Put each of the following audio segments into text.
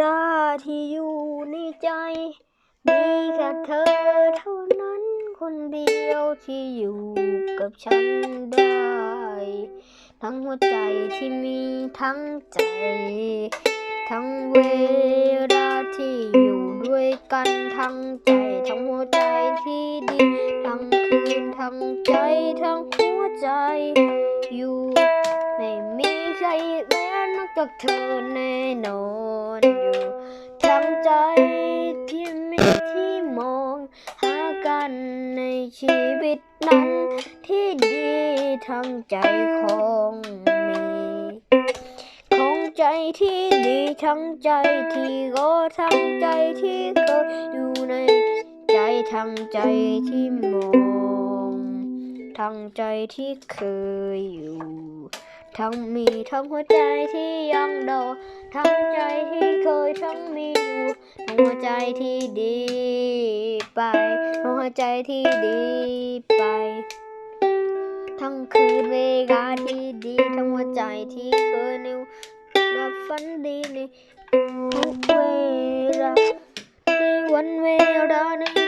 ราที่อยู่ในใจ มีแค่เธอเท่านั้นคนเดียวที่อยู่กับฉันได้ ทั้งหัวใจที่มีทั้งใจ ทั้งเวลาที่อยู่ด้วยกันทั้งใจ ทั้งหัวใจที่ดี ทั้งคืนทั้งใจทั้งหัวใจอยู่ไม่มีใคร อีกแล้วนอกจากเธอแน่นอนอยู่ทั้งใจที่มีที่มอง หากันในชีวิตนั้น ที่ดีทั้งใจของมีของใจที่ดีทั้งใจที่โง่ทั้งใจที่เคยอยู่ในใจทั้งใจที่มอง ทั้งใจที่เคยอยู่ ทั้งมีทั้งหัวใจที่ยังรอทั้งใจที่เคยทั้งมีอยู่ ทั้งหัวใจที่ดีไปทั้งหัวใจที่ดีไป ทั้งคืนเวลาที่ดี ทั้งหัวใจที่เคยนิวรับฝันดีในทุกเวลาในวันเวลาใน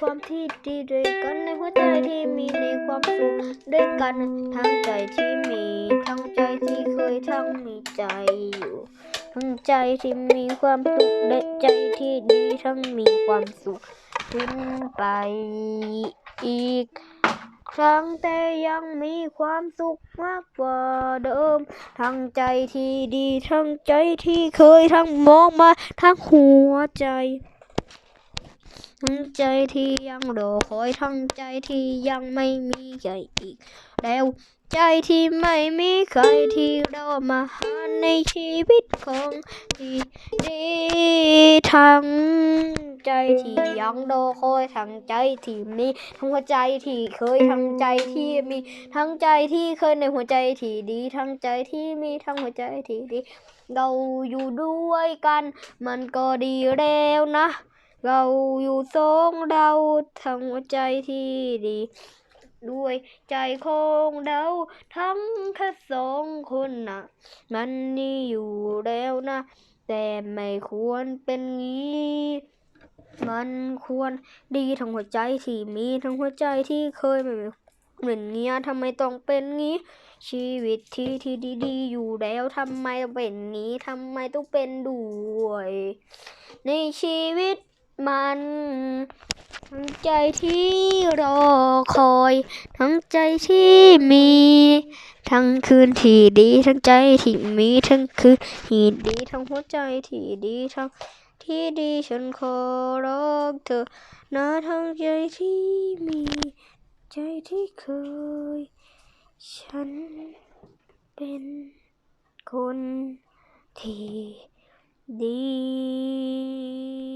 ความที่ดีด้วยกันในหัวใจที่มีในความสุขด้วยกันทั้งใจที่มีทั้งใจที่เคยทั้งมีใจอยู่ทั้งใจที่มีความสุขและใจที่ดีทั้งมีความสุขขึ้นไปอีกครั้งแต่ยังมีความสุขมากกว่าเดิม ทั้งใจที่ดีทั้งใจที่เคยทั้งมองมาทั้งหัวใจ ทั้งใจที่ยังรอคอยทั้งใจที่ยังไม่มีใครอีก แล้ว ใจที่ไม่มีใครที่รอมาหาในชีวิตของที่ดีทั้งใจที่ยังรอคอยทั้งใจที่มีทั้งหัวใจที่เคยทั้งใจที่มีทั้งใจที่เคยในหัวใจที่ดี ทั้งใจที่มีทั้งหัวใจที่ดี เราอยู่ด้วยกัน มันก็ดีแล้วนะ เราอยู่สองเราทั้งหัวใจที่ดี ด้วยใจของเราทั้งแค่สองคนนะมันนี่อยู่แล้วนะ แต่ไม่ควรเป็นงี้ มันควรดีทั้งหัวใจที่มีทั้งหัวใจที่เคยไม่เหมือนเงี้ยทำไมต้องเป็นงี้ ชีวิตที่ที่ดีๆ อยู่แล้วทำไมต้องเป็นงี้ทำไมต้องเป็นด้วย ในชีวิต มันทั้งใจที่รอคอย ทั้งใจที่มี ทั้งคืนที่ดี ทั้งใจที่มี ทั้งคืนที่ดี ทั้งหัวใจที่ดีทั้งที่ดีฉันขอร้องเธอนะทั้งใจที่มี ใจที่เคย ฉันเป็นคนที่ดี